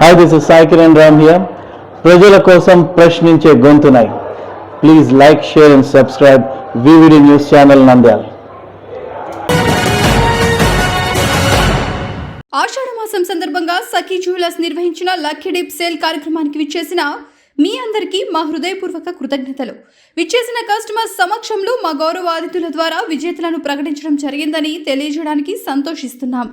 Hi this is Sai Kiran Ram here ప్రజల కోసం ప్రశ్నించే గొంతునై. Please like share and subscribe VVD news channel Nandyal ఆషాఢ మాసం సందర్భంగా Sakhi jewellers నిర్వహించిన లక్కీ డీప్ సేల్ కార్యక్రమానికి విచ్చేసిన మీ అందరికీ మా హృదయపూర్వక కృతజ్ఞతలు. విచ్చేసిన కస్టమర్స్ సమక్షంలో మా గౌరవాదితుల ద్వారా విజేతలను ప్రకటించడం జరిగిందని తెలియజేయడానికి సంతోషిస్తున్నాం.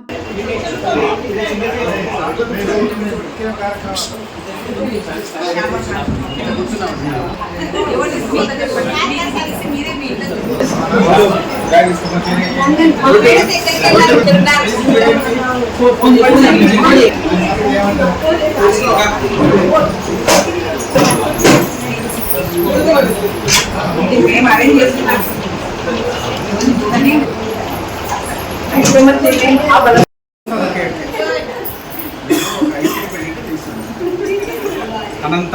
అనంత.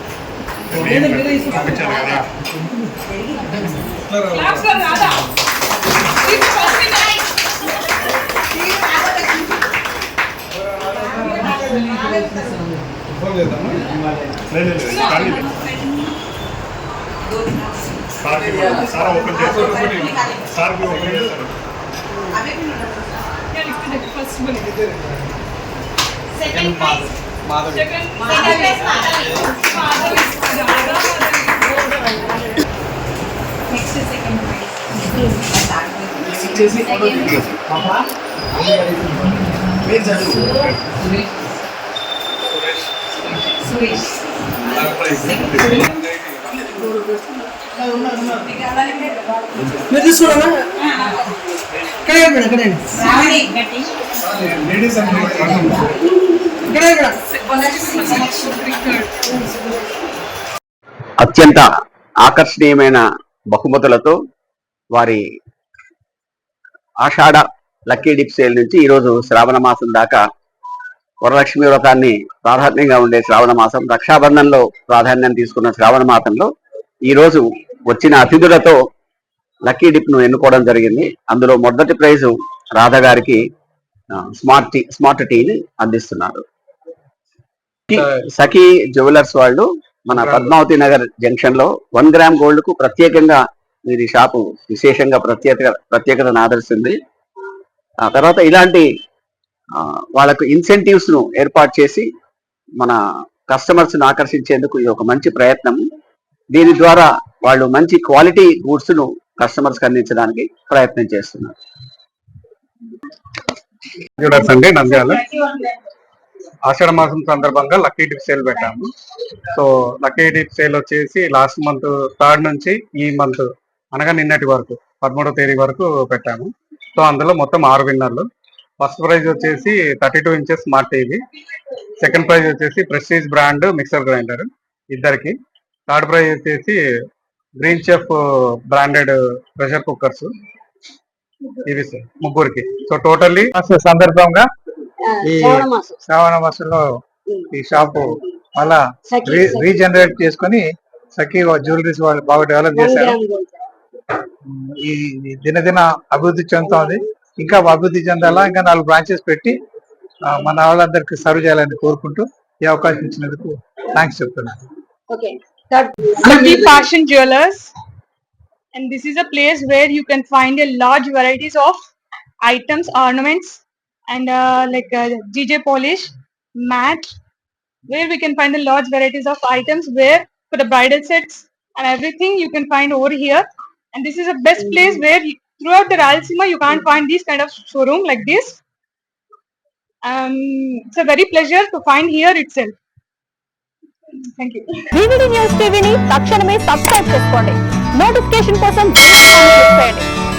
సార్ ఓపెన్ చేస్తారు సార్ ఓపెన్ చేస్తారు మాధవి మీరు తీసుకోవాలా ఇక్కడ ఇక్కడ ఇక్కడ లేడీస్ అండ్ ఇక్కడ ఇక్కడ అత్యంత ఆకర్షణీయమైన బహుమతులతో వారి ఆషాఢ లక్కీ డిప్ సేల్ నుంచి ఈరోజు శ్రావణ మాసం దాకా వరలక్ష్మి వ్రతాన్ని ప్రాధాన్యంగా ఉండే శ్రావణ మాసం రక్షాబంధంలో ప్రాధాన్యం తీసుకున్న శ్రావణ మాసంలో ఈ రోజు వచ్చిన అతిథులతో లక్కీ డిప్ను ఎన్నుకోవడం జరిగింది. అందులో మొదటి ప్రైజు రాధ గారికి స్మార్ట్ టీ స్మార్ట్ టీని అందిస్తున్నారు. సఖీ జ్యువెలర్స్ వాళ్ళు మన పద్మావతి నగర్ జంక్షన్లో వన్ గ్రామ్ గోల్డ్కు ప్రత్యేకంగా వీరి షాపు విశేషంగా ప్రత్యేక ప్రత్యేకతను ఆదరిస్తుంది. ఆ తర్వాత ఇలాంటి వాళ్ళకు ఇన్సెంటివ్స్ను ఏర్పాటు చేసి మన కస్టమర్స్ను ఆకర్షించేందుకు ఇది ఒక మంచి ప్రయత్నం. దీని ద్వారా వాళ్ళు మంచి క్వాలిటీ గూడ్స్ను కస్టమర్స్ అందించడానికి ప్రయత్నం చేస్తున్నారు. జ్యువెలర్స్ అండి నంద్యాల. ఆషాఢ మాసం సందర్భంగా లక్కీ డిప్ సేల్ పెట్టాము. సో లక్కీ డిప్ సేల్ వచ్చేసి లాస్ట్ మంత్ థర్డ్ నుంచి ఈ మంత్ అనగా నిన్నటి వరకు పదమూడవ తేదీ వరకు పెట్టాము. సో అందులో మొత్తం ఆరు విన్నర్లు. ఫస్ట్ ప్రైజ్ వచ్చేసి thirty two inches smart TV. Second prize వచ్చేసి ప్రెస్టీజ్ బ్రాండ్ మిక్సర్ గ్రైండర్ ఇద్దరికి. థర్డ్ ప్రైజ్ వచ్చేసి green chef branded pressure cookers. ఇవి సార్ ముగ్గురికి. సో టోటల్లీ సందర్భంగా ఈ శ్రావణ మాసంలో ఈ షాపు మళ్ళా రీజనరేట్ చేసుకొని సఖీ జ్యువెలరీస్ వాళ్ళు బాగా డెవలప్ చేశారు. ఈ దినదిన అభివృద్ధి చెందుతోంది. ఇంకా అభివృద్ధి చెందాలా ఇంకా నాలుగు బ్రాంచెస్ పెట్టి మన వాళ్ళందరికి సర్వ్ చేయాలని కోరుకుంటూ ఈ అవకాశం ఇచ్చినందుకు థ్యాంక్స్ చెప్తున్నాను. Jewelers, and this is a place where you can find a large varieties of items, ornaments, and uh, like uh, DJ polish, mat, where we can find a large varieties of items. Where for the bridal sets and everything you can find over here. And this is the best place where you, throughout the Ralsima you can't find this kind of showroom like this. Um, it's a very pleasure to find here itself. Thank you. VVD news టీవీని తక్షణమే subscribe చేసుకోండి notification కోసం bell icon click చేయండి